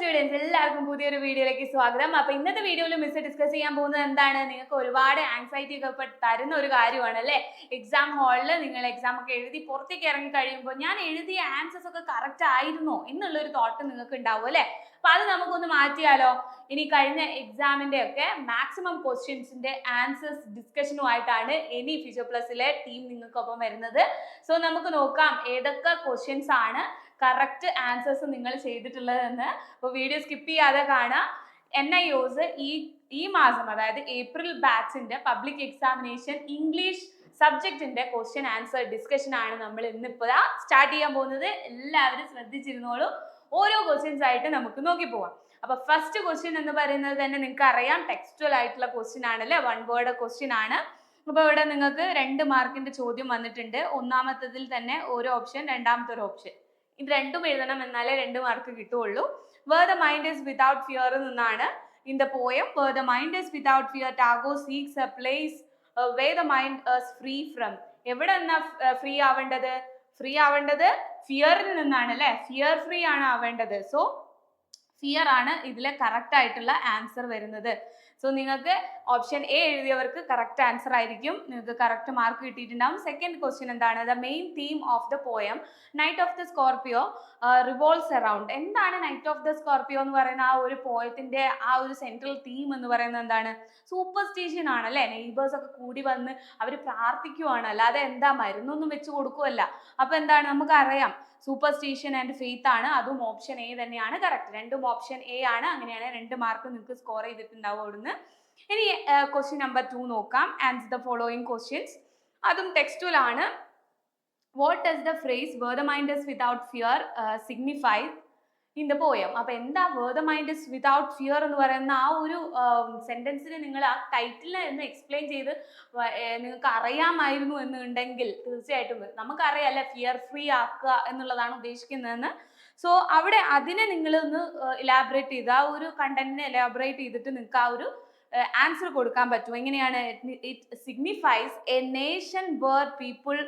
Students എല്ലാവർക്കും പുതിയൊരു വീഡിയോയിലേക്ക് സ്വാഗതം. അപ്പൊ ഇന്നത്തെ വീഡിയോയിൽ മിസ് ഡിസ്കസ് ചെയ്യാൻ പോകുന്നത് എന്താണ്? നിങ്ങൾക്ക് ഒരുപാട് ആൻസൈറ്റി ഒക്കെ തരുന്ന ഒരു കാര്യമാണ് അല്ലെ? എക്സാം ഹാളിൽ നിങ്ങൾ എക്സാം ഒക്കെ എഴുതി പുറത്തേക്ക് ഇറങ്ങി കഴിയുമ്പോൾ ഞാൻ എഴുതിയ ആൻസേഴ്സ് ഒക്കെ കറക്റ്റ് ആയിരുന്നോ എന്നുള്ള ഒരു തോട്ട് നിങ്ങൾക്ക് ഉണ്ടാവും അല്ലെ? അപ്പൊ അത് നമുക്കൊന്ന് മാറ്റിയാലോ? ഇനി കഴിഞ്ഞ എക്സാമിന്റെ ഒക്കെ മാക്സിമം ക്വസ്റ്റ്യൻസിന്റെ ആൻസേഴ്സ് ഡിസ്കഷനുമായിട്ടാണ് എനി ഫിസിയോ പ്ലസിലെ ടീം നിങ്ങൾക്കൊപ്പം വരുന്നത്. സോ നമുക്ക് നോക്കാം ഏതൊക്കെ ക്വസ്റ്റ്യൻസ് ആണ് കറക്റ്റ് ആൻസേഴ്സ് നിങ്ങൾ ചെയ്തിട്ടുള്ളതെന്ന് അപ്പോൾ വീഡിയോ സ്കിപ്പ് ചെയ്യാതെ കാണാം. എൻ ഐ ഒസ് ഈ ഈ മാസം അതായത് ഏപ്രിൽ ബാച്ചിന്റെ പബ്ലിക് എക്സാമിനേഷൻ ഇംഗ്ലീഷ് സബ്ജക്റ്റിന്റെ ക്വസ്റ്റ്യൻ ആൻസർ ഡിസ്കഷൻ ആണ് നമ്മൾ ഇന്നിപ്പോൾ സ്റ്റാർട്ട് ചെയ്യാൻ പോകുന്നത്. എല്ലാവരും ശ്രദ്ധിച്ചിരുന്നോളൂ. ഓരോ ക്വസ്റ്റ്യൻസ് ആയിട്ട് നമുക്ക് നോക്കി പോവാം. അപ്പൊ ഫസ്റ്റ് ക്വസ്റ്റ്യൻ എന്ന് പറയുന്നത് തന്നെ നിങ്ങൾക്ക് അറിയാം. ടെക്സ്റ്റുവൽ ആയിട്ടുള്ള ക്വസ്റ്റ്യൻ ആണല്ലേ വൺ വേർഡ് ക്വസ്റ്റ്യൻ ആണ്. അപ്പൊ ഇവിടെ നിങ്ങൾക്ക് രണ്ട് മാർക്കിന്റെ ചോദ്യം വന്നിട്ടുണ്ട്. ഒന്നാമത്തതിൽ തന്നെ ഒരു ഓപ്ഷൻ രണ്ടാമത്തെ ഒരു ഓപ്ഷൻ ഇത് രണ്ടും എഴുതണം എന്നാലേ രണ്ട് മാർക്ക് കിട്ടുള്ളൂ where the mind is without fear നിന്നാണ് in the poem where the mind is without fear Tagore seeks a place where the mind is free from എവിടെ നിന്നാ ഫ്രീ ആവേണ്ടത്? ഫ്രീ ആവേണ്ടത് ഫിയറിൽ നിന്നാണ് അല്ലെ? ഫിയർ ഫ്രീ ആണ് ആവേണ്ടത്. സോ ഫിയർ ആണ് ഇതിലെ കറക്റ്റ് ആയിട്ടുള്ള ആൻസർ വരുന്നത്. സോ നിങ്ങൾക്ക് ഓപ്ഷൻ എ എഴുതിയവർക്ക് കറക്റ്റ് ആൻസർ ആയിരിക്കും. നിങ്ങൾക്ക് കറക്റ്റ് മാർക്ക് കിട്ടിയിട്ടുണ്ടാവും. സെക്കൻഡ് ക്വസ്റ്റ്യൻ എന്താണ്? The main theme of the poem night of the scorpio revolves around എന്താണ് നൈറ്റ് ഓഫ് ദ സ്കോർപിയോ എന്ന് പറയുന്ന ആ ഒരു പോയത്തിന്റെ ആ ഒരു സെൻട്രൽ തീം എന്ന് പറയുന്നത് എന്താണ്? സൂപ്പർസ്റ്റീഷ്യൻ ആണ് അല്ലെ? നെയ്ബേഴ്സ് ഒക്കെ കൂടി വന്ന് അവർ പ്രാർത്ഥിക്കുവാണ്. അല്ലാതെ എന്താ മരുന്നൊന്നും വെച്ച് കൊടുക്കുമല്ല അപ്പൊ എന്താണ്? നമുക്കറിയാം. സൂപ്പർസ്റ്റീഷ്യൻ ആൻഡ് ഫെയ്ത്ത് ആണ്. അതും ഓപ്ഷൻ എ തന്നെയാണ്. കറക്റ്റ് രണ്ടും ഓപ്ഷൻ എ ആണ്. അങ്ങനെയാണ് രണ്ട് മാർക്ക് നിങ്ങൾക്ക് സ്കോർ ചെയ്തിട്ടുണ്ടാവും അവിടുന്ന്. ഇനി ക്വസ്റ്റ്യൻ നമ്പർ ടു നോക്കാം. ആൻസർ ദ ഫോളോയിങ് ക്വസ്റ്റ്യൻസ് അതും ടെക്സ്റ്റുവൽ ആണ്. What does the phrase where the mind is without fear signify in the poem അപ്പൊ എന്താ where the mind is without fear എന്ന് പറയുന്ന ആ ഒരു സെന്റൻസിന് നിങ്ങൾ ആ ടൈറ്റിലിനെ ഒന്ന് എക്സ്പ്ലെയിൻ ചെയ്ത് നിങ്ങൾക്ക് അറിയാമായിരുന്നു എന്നുണ്ടെങ്കിൽ തീർച്ചയായിട്ടും നമുക്കറിയാം അല്ലെ ഫിയർ ഫ്രീ ആക്കുക എന്നുള്ളതാണ് ഉദ്ദേശിക്കുന്നതെന്ന്. സോ അവിടെ അതിനെ നിങ്ങൾ ഒന്ന് ഇലാബറേറ്റ് ചെയ്ത് ആ ഒരു കണ്ടന്റിനെ ഇലാബറേറ്റ് ചെയ്തിട്ട് നിങ്ങൾക്ക് ആ ഒരു ആൻസർ കൊടുക്കാൻ പറ്റും. എങ്ങനെയാണ്? It signifies a nation where people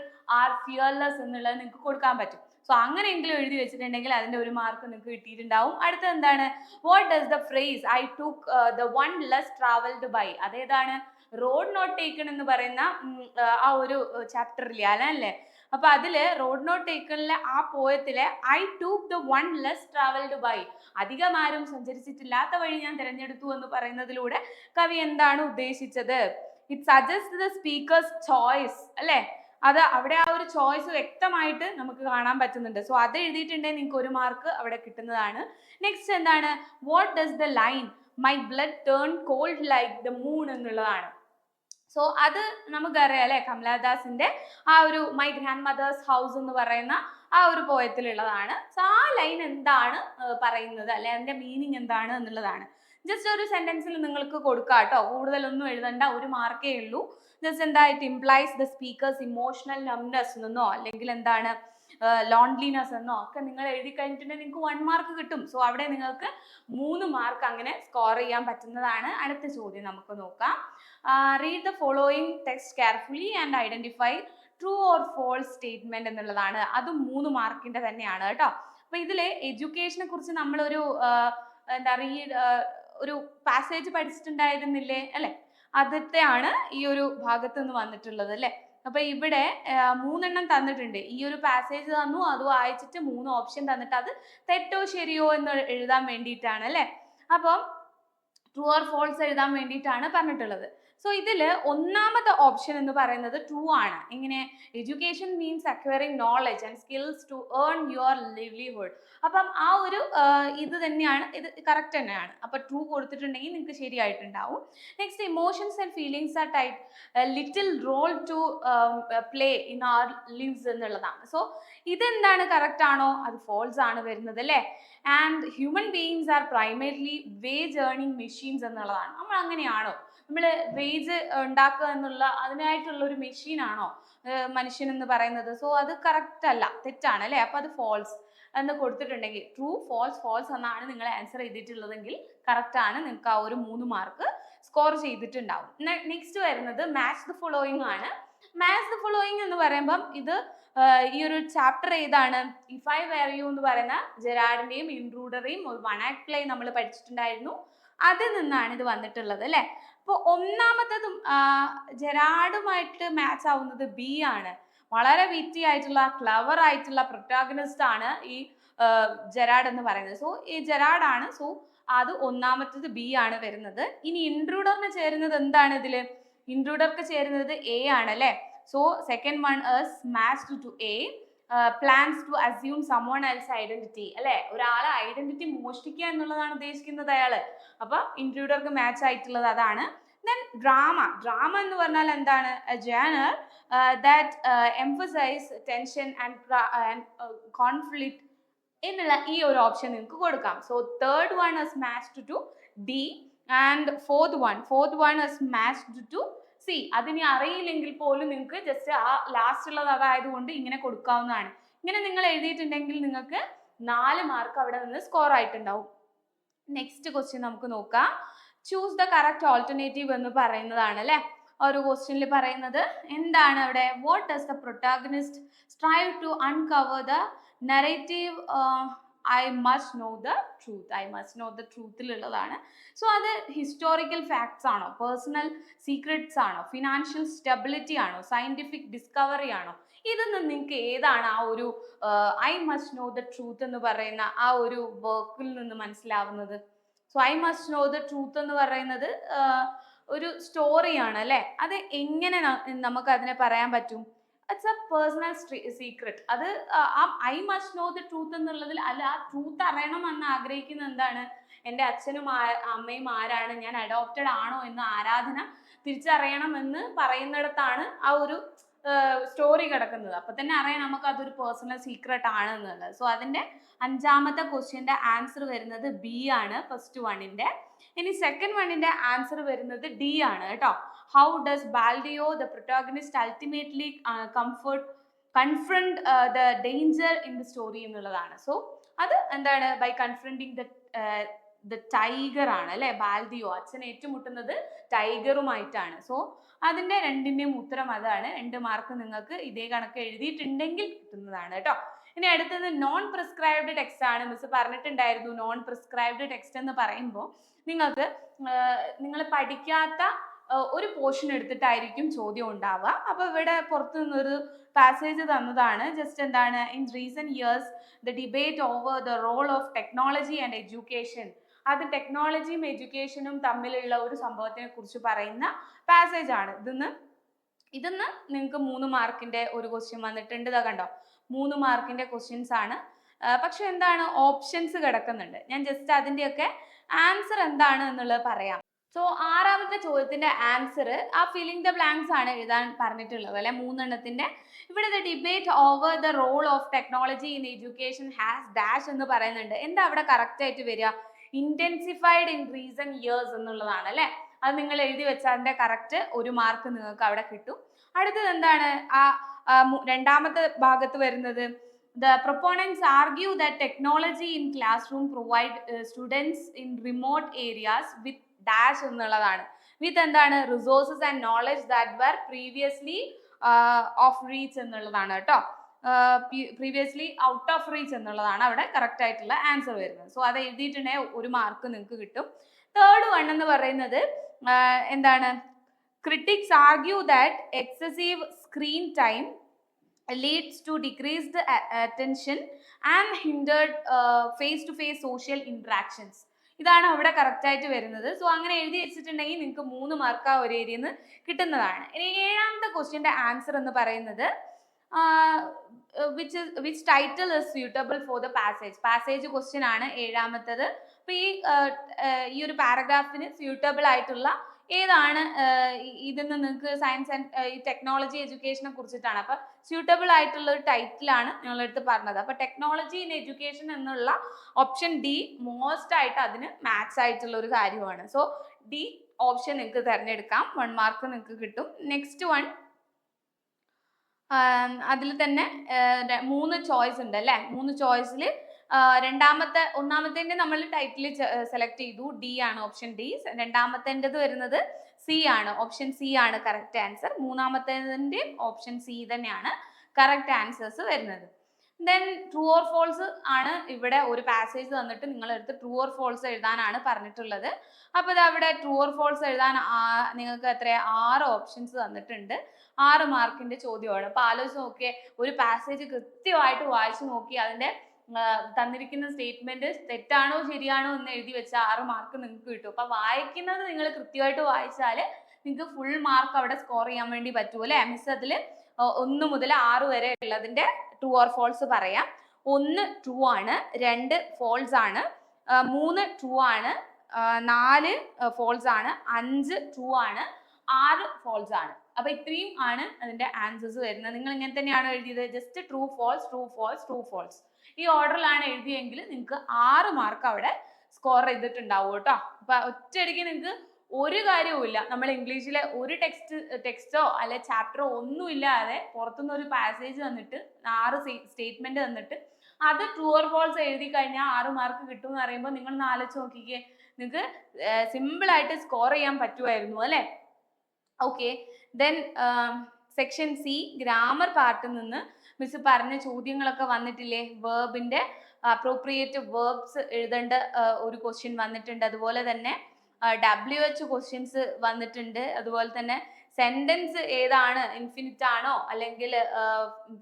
are fearless എന്നുള്ളത് നിങ്ങൾക്ക് കൊടുക്കാൻ പറ്റും. സോ അങ്ങനെയെങ്കിലും എഴുതി വെച്ചിട്ടുണ്ടെങ്കിൽ അതിന്റെ ഒരു മാർക്ക് നിങ്ങൾക്ക് കിട്ടിയിട്ടുണ്ടാവും. അടുത്ത എന്താണ്? What does the phrase I took the one less travelled by അതേതാണ്? റോഡ് നോട്ട് ടേക്കൺ എന്ന് പറയുന്ന ആ, ആ ഒരു ചാപ്റ്ററിലെ അല്ലേ അപ്പൊ അതിൽ റോഡ് നോട്ട് ടേക്കണിലെ ആ പോയത്തിലെ I took the one less travelled by അധികം ആരും സഞ്ചരിച്ചിട്ടില്ലാത്ത വഴി ഞാൻ തിരഞ്ഞെടുത്തു എന്ന് പറയുന്നതിലൂടെ കവി എന്താണ് ഉദ്ദേശിച്ചത്? It suggest the speaker's choice അല്ലെ? അത് അവിടെ ആ ഒരു ചോയ്സ് വ്യക്തമായിട്ട് നമുക്ക് കാണാൻ പറ്റുന്നുണ്ട്. സോ അത് എഴുതിയിട്ടുണ്ടെങ്കിൽ നിങ്ങൾക്ക് ഒരു മാർക്ക് അവിടെ കിട്ടുന്നതാണ്. നെക്സ്റ്റ് എന്താണ്? What does the line my blood turn cold like the moon എന്നുള്ളതാണ്. സോ അത് നമുക്കറിയാം അല്ലെ? കമലാദാസിന്റെ ആ ഒരു മൈ ഗ്രാൻഡ് മദേഴ്സ് ഹൗസ് എന്ന് പറയുന്ന ആ ഒരു പോയത്തിലുള്ളതാണ് സോ ആ ലൈൻ എന്താണ് പറയുന്നത്? അല്ലെ അതിന്റെ മീനിങ് എന്താണ് എന്നുള്ളതാണ്. ജസ്റ്റ് ഒരു സെന്റൻസിൽ നിങ്ങൾക്ക് കൊടുക്കാം കേട്ടോ. കൂടുതലൊന്നും എഴുതണ്ട ഒരു മാർക്കേ ഉള്ളൂ. ജസ്റ്റ് എന്താ it implies the speaker's emotional numbness എന്നോ അല്ലെങ്കിൽ എന്താണ് ലോൺലിനെസ് എന്നോ ഒക്കെ നിങ്ങൾ എഴുതി കഴിഞ്ഞിട്ടുണ്ടെങ്കിൽ നിങ്ങൾക്ക് വൺ മാർക്ക് കിട്ടും. സോ അവിടെ നിങ്ങൾക്ക് മൂന്ന് മാർക്ക് അങ്ങനെ സ്കോർ ചെയ്യാൻ പറ്റുന്നതാണ്. അടുത്ത ചോദ്യം നമുക്ക് നോക്കാം. Read the following text carefully and identify true or false statement എന്നുള്ളതാണ്. അതും മൂന്ന് മാർക്കിന്റെ തന്നെയാണ് കേട്ടോ. അപ്പൊ ഇതിലെ എഡ്യൂക്കേഷനെ കുറിച്ച് നമ്മളൊരു എന്താ റീഡ് ഒരു പാസേജ് പഠിച്ചിട്ടുണ്ടായിരുന്നില്ലേ? അല്ലെ? ആണ് ഈ ഒരു ഭാഗത്ത് നിന്ന് വന്നിട്ടുള്ളത് അല്ലെ? അപ്പൊ ഇവിടെ മൂന്നെണ്ണം തന്നിട്ടുണ്ട്. ഈ ഒരു പാസേജ് തന്നു അത് വായിച്ചിട്ട് മൂന്ന് ഓപ്ഷൻ തന്നിട്ട് അത് തെറ്റോ ശരിയോ എന്ന് എഴുതാൻ വേണ്ടിയിട്ടാണ് അല്ലെ? അപ്പം ട്രൂ ഓർ ഫോൾസ് എഴുതാൻ വേണ്ടിയിട്ടാണ് പറഞ്ഞിട്ടുള്ളത്. സോ ഇതിൽ ഒന്നാമത്തെ ഓപ്ഷൻ എന്ന് പറയുന്നത് ട്രൂ ആണ്. ഇങ്ങനെ education means acquiring knowledge and skills to earn your livelihood അപ്പം ആ ഒരു ഇത് തന്നെയാണ് ഇത് കറക്റ്റ് തന്നെയാണ്. അപ്പം ട്രൂ കൊടുത്തിട്ടുണ്ടെങ്കിൽ നിങ്ങൾക്ക് ശരിയായിട്ടുണ്ടാവും. Next emotions and feelings are type little role to play in our lives എന്നുള്ളതാണ്. സോ ഇതെന്താണ് കറക്റ്റ് ആണോ? അത് ഫോൾസ് ആണ് വരുന്നത് അല്ലേ? And human beings are primarily wage ജേണിങ് machines എന്നുള്ളതാണ്. നമ്മൾ അങ്ങനെയാണോ? നമ്മൾ വേജ് ഉണ്ടാക്കുക എന്നുള്ള അതിനായിട്ടുള്ള ഒരു മെഷീനാണോ മനുഷ്യൻ എന്ന് പറയുന്നത്. സോ അത് കറക്റ്റ് അല്ല തെറ്റാണ് അല്ലേ? അപ്പൊ അത് ഫോൾസ് എന്ന് കൊടുത്തിട്ടുണ്ടെങ്കിൽ ട്രൂ ഫോൾസ് ഫോൾസ് എന്നാണ് നിങ്ങൾ ആൻസർ ചെയ്തിട്ടുള്ളതെങ്കിൽ കറക്റ്റ് ആണ്. നിങ്ങൾക്ക് ആ ഒരു മൂന്ന് മാർക്ക് സ്കോർ ചെയ്തിട്ടുണ്ടാവും. നെക്സ്റ്റ് വരുന്നത് മാച്ച് ദ ഫോളോയിങ് ആണ്. മാച്ച് ദ ഫോളോയിങ് എന്ന് പറയുമ്പം ഇത് ഈ ഒരു ചാപ്റ്റർ ഏതാണ്? ഇഫ് ഐ വെയർ യു എന്ന് പറയുന്ന ജെറാഡിന്റെയും ഇൻട്രൂഡറെയും വൺ ആക്ട് പ്ലേ നമ്മൾ പഠിച്ചിട്ടുണ്ടായിരുന്നു. അതിൽ നിന്നാണ് ഇത് വന്നിട്ടുള്ളത് അല്ലെ? അപ്പോൾ ഒന്നാമത്തതും ജെറാഡുമായിട്ട് മാച്ച് ആവുന്നത് ബി ആണ്. വളരെ വിറ്റി ആയിട്ടുള്ള ക്ലവർ ആയിട്ടുള്ള പ്രൊട്ടാഗണിസ്റ്റ് ആണ് ഈ ജെറാഡ് എന്ന് പറയുന്നത്. സോ ഈ ജെറാഡ് ആണ്. സോ അത് ഒന്നാമത്തത് ബി ആണ് വരുന്നത്. ഇനി ഇൻട്രൂഡറിന് ചേരുന്നത് എന്താണ് ഇതിൽ? ഇൻട്രൂഡർക്ക് ചേരുന്നത് എ ആണ് അല്ലെ? So second one is match to A plans to assume someone else's identity അല്ലെ? ഒരാളെ ഐഡന്റിറ്റി മോഷ്ടിക്കുക എന്നുള്ളതാണ് ഉദ്ദേശിക്കുന്നത് അയാൾ. അപ്പൊ ഇൻട്രൂഡർക്ക് മാച്ച് ആയിട്ടുള്ളത് അതാണ്. ദെൻ ഡ്രാമ ഡ്രാമ എന്ന് പറഞ്ഞാൽ എന്താണ്? Genre that emphasize tension and conflict എന്നുള്ള ഈ ഒരു ഓപ്ഷൻ നിങ്ങൾക്ക് കൊടുക്കാം. So third one is matched to D and fourth one fourth one is matched to C അതിനി അറിയില്ലെങ്കിൽ പോലും നിങ്ങൾക്ക് ജസ്റ്റ് ആ ലാസ്റ്റ് ഉള്ളത് അതായതുകൊണ്ട് ഇങ്ങനെ കൊടുക്കാവുന്നതാണ്. ഇങ്ങനെ നിങ്ങൾ എഴുതിയിട്ടുണ്ടെങ്കിൽ നിങ്ങൾക്ക് നാല് മാർക്ക് അവിടെ നിന്ന് സ്കോർ ആയിട്ടുണ്ടാവും. നെക്സ്റ്റ് ക്വസ്റ്റ്യൻ നമുക്ക് നോക്കാം. ചൂസ് ദ കറക്റ്റ് ഓൾട്ടർനേറ്റീവ് എന്ന് പറയുന്നതാണ് അല്ലെ? ഒരു ക്വസ്റ്റ്യനിൽ പറയുന്നത് എന്താണ് അവിടെ? What does the protagonist strive to uncover the narrative I must know the truth I must know the ട്രൂത്തിലുള്ളതാണ് so അത് ഹിസ്റ്റോറിക്കൽ ഫാക്ട്സ് ആണോ? പേഴ്സണൽ സീക്രട്സ് ആണോ? ഫിനാൻഷ്യൽ സ്റ്റെബിലിറ്റി ആണോ? സയന്റിഫിക് ഡിസ്കവറി ആണോ? ഇതെന്ന് നിങ്ങൾക്ക് ഏതാണ് ആ ഒരു I must know the truth എന്ന് പറയുന്ന ആ ഒരു വർക്കിൽ നിന്ന് മനസ്സിലാവുന്നത്? So I must know the truth എന്ന് പറയുന്നത് ഒരു സ്റ്റോറിയാണ് അല്ലേ? അത് എങ്ങനെ നമുക്ക് അതിനെ പറയാൻ പറ്റും? ഇറ്റ്സ് എ പേഴ്സണൽ സീക്രട്ട് അത് ആ I must know the truth എന്നുള്ളതിൽ അല്ല ആ ട്രൂത്ത് അറിയണം എന്ന് ആഗ്രഹിക്കുന്ന എന്താണ്? എന്റെ അച്ഛനും അമ്മയും ആരാണ്? ഞാൻ അഡോപ്റ്റഡ് ആണോ എന്ന് ആരാധന തിരിച്ചറിയണം എന്ന് പറയുന്നിടത്താണ് ആ ഒരു സ്റ്റോറി കിടക്കുന്നത്. അപ്പൊ തന്നെ അറിയാം നമുക്ക് അതൊരു പേഴ്സണൽ സീക്രട്ട് ആണ് എന്നുള്ളത്. സോ അതിന്റെ അഞ്ചാമത്തെ ക്വസ്റ്റ്യന്റെ ആൻസർ വരുന്നത് ബി ആണ് ഫസ്റ്റ് വണ്ണിന്റെ ഇനി സെക്കൻഡ് വണ്ണിന്റെ ആൻസർ വരുന്നത് ഡി ആണ് കേട്ടോ. How does the the protagonist ultimately comfort confront the danger in the story എന്നുള്ളതാണ്. സോ അത് എന്താണ്? By confronting the the tiger ആണ് അല്ലെ? ബാൽദിയോ അച്ഛൻ ഏറ്റുമുട്ടുന്നത് ടൈഗറുമായിട്ടാണ് സോ അതിന്റെ രണ്ടിന്റെയും ഉത്തരം അതാണ്. രണ്ട് മാർക്ക് നിങ്ങൾക്ക് ഇതേ കണക്ക് എഴുതിയിട്ടുണ്ടെങ്കിൽ കിട്ടുന്നതാണ് കേട്ടോ. ഇനി അടുത്തത് നോൺ പ്രിസ്ക്രൈബ്ഡ് ടെക്സ്റ്റ് ആണ്. മിസ് പറഞ്ഞിട്ടുണ്ടായിരുന്നു നോൺ പ്രിസ്ക്രൈബ്ഡ് ടെക്സ്റ്റ് എന്ന് പറയുമ്പോൾ നിങ്ങൾക്ക് നിങ്ങൾ പഠിക്കാത്ത ഒരു പോർഷൻ എടുത്തിട്ടായിരിക്കും ചോദ്യം ഉണ്ടാവുക. അപ്പോൾ ഇവിടെ പുറത്തു നിന്നൊരു പാസേജ് തന്നതാണ്. ജസ്റ്റ് എന്താണ്? In recent years the debate over the role of technology and education അത് ടെക്നോളജിയും എഡ്യൂക്കേഷനും തമ്മിലുള്ള ഒരു സംഭവത്തിനെ കുറിച്ച് പറയുന്ന പാസേജ് ആണ്. ഇതിന്ന് ഇതിന്ന് നിങ്ങൾക്ക് മൂന്ന് മാർക്കിന്റെ ഒരു ക്വസ്റ്റ്യൻ വന്നിട്ടുണ്ട്. ഇതാ കണ്ടോ? മൂന്ന് മാർക്കിന്റെ ക്വസ്റ്റ്യൻസ് ആണ്. പക്ഷെ എന്താണ്? ഓപ്ഷൻസ് കിടക്കുന്നുണ്ട്. ഞാൻ ജസ്റ്റ് അതിന്റെയൊക്കെ ആൻസർ എന്താണ് എന്നുള്ളത് പറയാം. സോ ആറാമത്തെ ചോദ്യത്തിന്റെ ആൻസർ ആ ഫില്ലിംഗ് ദ ബ്ലാങ്ക്സ് ആണ് എഴുതാൻ പറഞ്ഞിട്ടുള്ളത് അല്ലെ? മൂന്നെണ്ണത്തിന്റെ. ഇവിടെ the debate over the role of technology in education has dash എന്ന് പറയുന്നുണ്ട്. എന്താ അവിടെ കറക്റ്റ് ആയിട്ട് വരിക? ഇന്റൻസിഫൈഡ് ഇൻ റീസൺ ഇയേഴ്സ് എന്നുള്ളതാണ് അല്ലെ? അത് നിങ്ങൾ എഴുതി വെച്ചാൽ അതിന്റെ കറക്റ്റ് ഒരു മാർക്ക് നിങ്ങൾക്ക് അവിടെ കിട്ടും. അടുത്തത് എന്താണ്? ആ, രണ്ടാമത്തെ ഭാഗത്ത് വരുന്നത്. The proponents argue the technology in classroom provide students in remote areas with dash എന്നുള്ളതാണ്. വിത്ത് എന്താണ് resources and knowledge that were previously of reach എന്നുള്ളതാണ് കേട്ടോ. പ്രീവിയസ്ലി ഔട്ട് ഓഫ് റീച്ച് എന്നുള്ളതാണ് അവിടെ കറക്റ്റ് ആയിട്ടുള്ള ആൻസർ വരുന്നത്. സോ അത് എഴുതിയിട്ടുണ്ടെങ്കിൽ ഒരു മാർക്ക് നിങ്ങൾക്ക് കിട്ടും. തേർഡ് വൺ എന്ന് പറയുന്നത് എന്താണ്? Critics argue that excessive screen time leads to decreased attention and hindered face to face social interactions. ഇതാണ് അവിടെ കറക്റ്റ് ആയിട്ട് വരുന്നത്. സോ അങ്ങനെ എഴുതി വെച്ചിട്ടുണ്ടെങ്കിൽ നിങ്ങൾക്ക് മൂന്ന് മാർക്ക് ആ ഒരു ഏരിയയിൽ നിന്ന് കിട്ടുന്നതാണ്. ഇനി ഏഴാമത്തെ ക്വസ്റ്റ്യന്റെ ആൻസർ എന്ന് പറയുന്നത് which which title is suitable for the passage passage question ആണ് ഏഴാമത്തത്. അപ്പോൾ ഈ ഈ ഒരു പാരഗ്രാഫിന് സ്യൂട്ടബിൾ ആയിട്ടുള്ള ഏതാണ് ഇതിൽ നിന്ന് നിങ്ങൾക്ക് സയൻസ് ആൻഡ് ടെക്നോളജി എഡ്യൂക്കേഷനെ കുറിച്ചിട്ടാണ്. അപ്പൊ സ്യൂട്ടബിൾ ആയിട്ടുള്ള ഒരു ടൈറ്റിലാണ് നിങ്ങളെടുത്ത് പറഞ്ഞത്. അപ്പൊ ടെക്നോളജി ഇൻ എഡ്യൂക്കേഷൻ എന്നുള്ള ഓപ്ഷൻ ഡി മോസ്റ്റ് ആയിട്ട് അതിന് മാത്സ് ആയിട്ടുള്ള ഒരു കാര്യമാണ്. സോ ഡി ഓപ്ഷൻ നിങ്ങൾക്ക് തിരഞ്ഞെടുക്കാം. വൺ മാർക്ക് നിങ്ങൾക്ക് കിട്ടും. നെക്സ്റ്റ് വൺ അതിൽ തന്നെ മൂന്ന് ചോയ്സ് ഉണ്ട് അല്ലേ? മൂന്ന് ചോയ്സിൽ രണ്ടാമത്തെ ഒന്നാമത്തേന്റെ നമ്മൾ ടൈറ്റിൽ സെലക്ട് ചെയ്തു. ഡി ആണ് ഓപ്ഷൻ ഡി രണ്ടാമത്തേന്റെത് വരുന്നത് സി ആണ്. ഓപ്ഷൻ സി ആണ് കറക്റ്റ് ആൻസർ മൂന്നാമത്തേതിന്റെ ഓപ്ഷൻ സി തന്നെയാണ് കറക്റ്റ് ആൻസേഴ്സ് വരുന്നത്. ദെൻ ട്രൂ ഓർ ഫോൾസ് ആണ് ഇവിടെ ഒരു പാസേജ് തന്നിട്ട് നിങ്ങൾ എടുത്ത് ട്രൂ ഓർ ഫോൾസ് എഴുതാനാണ് പറഞ്ഞിട്ടുള്ളത്. അപ്പോൾ ഇത് അവിടെ ട്രൂ ഓർ ഫോൾസ് എഴുതാൻ നിങ്ങൾക്ക് എത്ര ആറ് ഓപ്ഷൻസ് തന്നിട്ടുണ്ട്. ആറ് മാർക്കിന്റെ ചോദ്യമാണ്. അപ്പോൾ ആലോചിച്ച് നോക്കിയേ ഒരു പാസേജ് കൃത്യമായിട്ട് വായിച്ചു നോക്കി അതിന്റെ തന്നിരിക്കുന്ന സ്റ്റേറ്റ്മെന്റ് തെറ്റാണോ ശരിയാണോ എന്ന് എഴുതി വെച്ചാൽ ആറ് മാർക്ക് നിങ്ങൾക്ക് കിട്ടും. അപ്പൊ വായിക്കുന്നത് നിങ്ങൾ കൃത്യമായിട്ട് വായിച്ചാൽ നിങ്ങൾക്ക് ഫുൾ മാർക്ക് അവിടെ സ്കോർ ചെയ്യാൻ വേണ്ടി പറ്റുമോ അല്ലെ? മിസ് അതിൽ ഒന്ന് മുതൽ ആറ് വരെ ഉള്ളതിന്റെ ട്രൂ ഓർ ഫോൾസ് പറയാം. ഒന്ന് ട്രൂ ആണ് രണ്ട് ഫോൾസ് ആണ് മൂന്ന് ട്രൂ ആണ് നാല് ഫോൾസ് ആണ് അഞ്ച് ട്രൂ ആണ് ആറ് ഫോൾസ് ആണ്. അപ്പൊ ഇത്രയും ആണ് അതിന്റെ ആൻസേഴ്സ് വരുന്നത്. നിങ്ങൾ ഇങ്ങനെ തന്നെയാണ് എഴുതിയത്? Just true false true false true false ഈ ഓർഡറിലാണ് എഴുതിയെങ്കിൽ നിങ്ങൾക്ക് ആറ് മാർക്ക് അവിടെ സ്കോർ ചെയ്തിട്ടുണ്ടാവും കേട്ടോ അപ്പൊ ഒറ്റയടിക്ക് നിങ്ങൾക്ക് ഒരു കാര്യവുമില്ല നമ്മൾ ഇംഗ്ലീഷിലെ ഒരു ടെക്സ്റ്റ് ടെക്സ്റ്റോ അല്ലെ ചാപ്റ്ററോ ഒന്നും ഇല്ലാതെ പുറത്തുനിന്ന് ഒരു പാസേജ് തന്നിട്ട് ആറ് സ്റ്റേറ്റ്മെന്റ് തന്നിട്ട് അത് ട്രൂ ഓർ ഫോൾസ് എഴുതി കഴിഞ്ഞാൽ ആറ് മാർക്ക് കിട്ടും എന്ന് പറയുമ്പോൾ നിങ്ങൾ ഒന്ന് ആലോചിച്ച് നോക്കിക്കേ. നിങ്ങൾക്ക് സിമ്പിൾ ആയിട്ട് സ്കോർ ചെയ്യാൻ പറ്റുമായിരുന്നു അല്ലെ? Okay then section C grammar പാർട്ടിൽ നിന്ന് മിസ് പറഞ്ഞ ചോദ്യങ്ങളൊക്കെ വന്നിട്ടില്ലേ? വേർബിന്റെ അപ്രോപ്രിയേറ്റ് വേർബ്സ് എഴുതേണ്ട ഒരു ക്വസ്റ്റ്യൻ വന്നിട്ടുണ്ട്. അതുപോലെ തന്നെ ഡബ്ല്യു എച്ച് ക്വസ്റ്റ്യൻസ് വന്നിട്ടുണ്ട്. അതുപോലെ തന്നെ സെന്റൻസ് ഏതാണ്? ഇൻഫിനിറ്റ് ആണോ? അല്ലെങ്കിൽ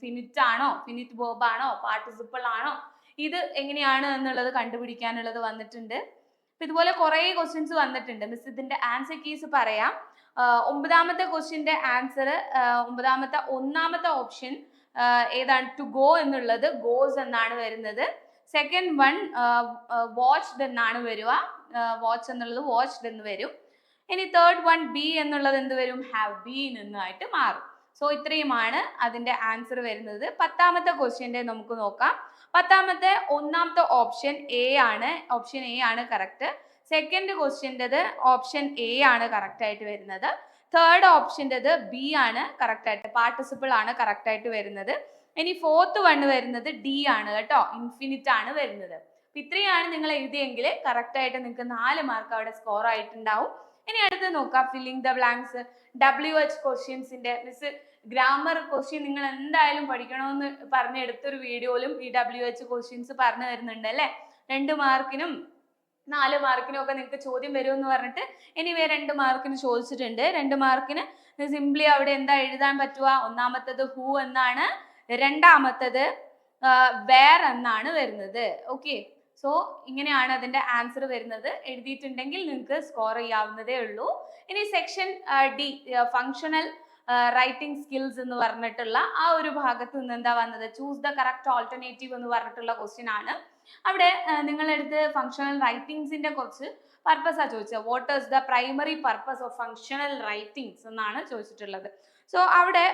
ഫിനിറ്റ് ആണോ? ഫിനിറ്റ് വേർബ് ആണോ? പാർട്ടിസിപ്പിൾ ആണോ? ഇത് എങ്ങനെയാണ് എന്നുള്ളത് കണ്ടുപിടിക്കാനുള്ളത് വന്നിട്ടുണ്ട്. ഇതുപോലെ കുറേ ക്വസ്റ്റ്യൻസ് വന്നിട്ടുണ്ട്. മിസ് ഇതിന്റെ ആൻസർ കീസ് പറയാം. ഒമ്പതാമത്തെ ക്വസ്റ്റ്യന്റെ ആൻസർ ഒമ്പതാമത്തെ ഒന്നാമത്തെ ഓപ്ഷൻ ഏതാണ്? ടു ഗോ എന്നുള്ളത് ഗോസ് എന്നാണ് വരുന്നത്. സെക്കൻഡ് വൺ വാച്ച്ഡ് എന്നാണ് വരിക. വാച്ച് എന്നുള്ളത് വാച്ച്ഡ് എന്ന് വരും. ഇനി തേർഡ് വൺ ബി എന്നുള്ളത് എന്ത് വരും? ഹാവ് ബീൻ എന്നായിട്ട് മാറും. സോ ഇത്രയുമാണ് അതിന്റെ ആൻസർ വരുന്നത്. പത്താമത്തെ ക്വസ്റ്റ്യന്റെ നമുക്ക് നോക്കാം. പത്താമത്തെ ഒന്നാമത്തെ ഓപ്ഷൻ എ ആണ്. ഓപ്ഷൻ എ ആണ് കറക്റ്റ്. സെക്കൻഡ് ക്വസ്റ്റ്യന്റെത് ഓപ്ഷൻ എ ആണ് കറക്റ്റ് ആയിട്ട് വരുന്നത്. തേർഡ് ഓപ്ഷന്റെത് ബി ആണ് കറക്റ്റ് ആയിട്ട് പാർട്ടിസിപ്പിൾ ആണ് കറക്റ്റ് ആയിട്ട് വരുന്നത്. ഇനി ഫോർത്ത് വൺ വരുന്നത് ഡി ആണ് കേട്ടോ ഇൻഫിനിറ്റ് ആണ് വരുന്നത്. ഇത്രയാണ് നിങ്ങൾ എഴുതിയെങ്കിൽ കറക്റ്റ് ആയിട്ട് നിങ്ങൾക്ക് നാല് മാർക്ക് അവിടെ സ്കോർ ആയിട്ടുണ്ടാവും. ഇനി അടുത്ത് നോക്കാം filling the blanks W H ക്വസ്റ്റ്യൻസിന്റെ miss grammar question നിങ്ങൾ എന്തായാലും പഠിക്കണമെന്ന് പറഞ്ഞ് എടുത്തൊരു വീഡിയോയിലും ഈ ഡബ്ല്യു എച്ച് ക്വസ്റ്റ്യൻസ് പറഞ്ഞു തരുന്നുണ്ട് അല്ലേ? രണ്ട് മാർക്കിനും നാല് മാർക്കിനൊക്കെ നിങ്ങൾക്ക് ചോദ്യം വരും എന്ന് പറഞ്ഞിട്ട് എനിവേ രണ്ട് മാർക്കിന് ചോദിച്ചിട്ടുണ്ട്. രണ്ട് മാർക്കിന് സിംപ്ലി അവിടെ എന്താ എഴുതാൻ പറ്റുക? ഒന്നാമത്തത് ഹൂ എന്നാണ്. രണ്ടാമത്തത് വേർ എന്നാണ് വരുന്നത്. ഓക്കെ സോ ഇങ്ങനെയാണ് അതിന്റെ ആൻസർ വരുന്നത്. എഴുതിയിട്ടുണ്ടെങ്കിൽ നിങ്ങൾക്ക് സ്കോർ ചെയ്യാവുന്നതേ ഉള്ളൂ. ഇനി section D functional writing skills എന്ന് പറഞ്ഞിട്ടുള്ള ആ ഒരു ഭാഗത്ത് നിന്ന് എന്താ വന്നത്? ചൂസ് ദ കറക്റ്റ് ഓൾട്ടർനേറ്റീവ് എന്ന് പറഞ്ഞിട്ടുള്ള ക്വസ്റ്റ്യൻ ആണ്. അവിടെ നിങ്ങളെടുത്ത് ഫങ്ഷണൽ റൈറ്റിംഗ്സിന്റെ കുറച്ച് പർപ്പസാ ചോദിച്ചത്. What is the primary purpose of functional writings എന്നാണ് ചോദിച്ചിട്ടുള്ളത്. സോ അവിടെ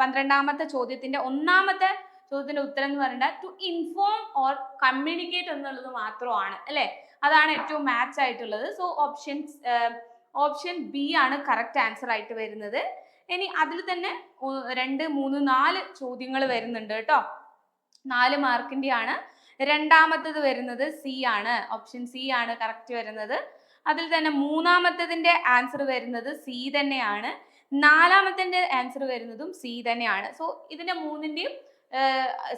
പന്ത്രണ്ടാമത്തെ ചോദ്യത്തിന്റെ ഒന്നാമത്തെ ചോദ്യത്തിന്റെ ഉത്തരം എന്ന് പറയുന്നത് ടു ഇൻഫോം ഓർ കമ്മ്യൂണിക്കേറ്റ് എന്നുള്ളത് മാത്രമാണ് അല്ലെ? അതാണ് ഏറ്റവും മാച്ച് ആയിട്ടുള്ളത്. സോ ഓപ്ഷൻസ് ഓപ്ഷൻ ബി ആണ് കറക്റ്റ് ആൻസർ ആയിട്ട് വരുന്നത്. ഇനി അതിൽ തന്നെ രണ്ട് മൂന്ന് നാല് ചോദ്യങ്ങൾ വരുന്നുണ്ട് കേട്ടോ. നാല് മാർക്കിന്റെ ആണ് രണ്ടാമത്തത് വരുന്നത് സി ആണ്. ഓപ്ഷൻ സി ആണ് കറക്റ്റ് വരുന്നത്. അതിൽ തന്നെ മൂന്നാമത്തതിന്റെ ആൻസർ വരുന്നത് സി തന്നെയാണ്. നാലാമത്തിന്റെ ആൻസർ വരുന്നതും സി തന്നെയാണ്. സോ ഇതിന്റെ മൂന്നിന്റെയും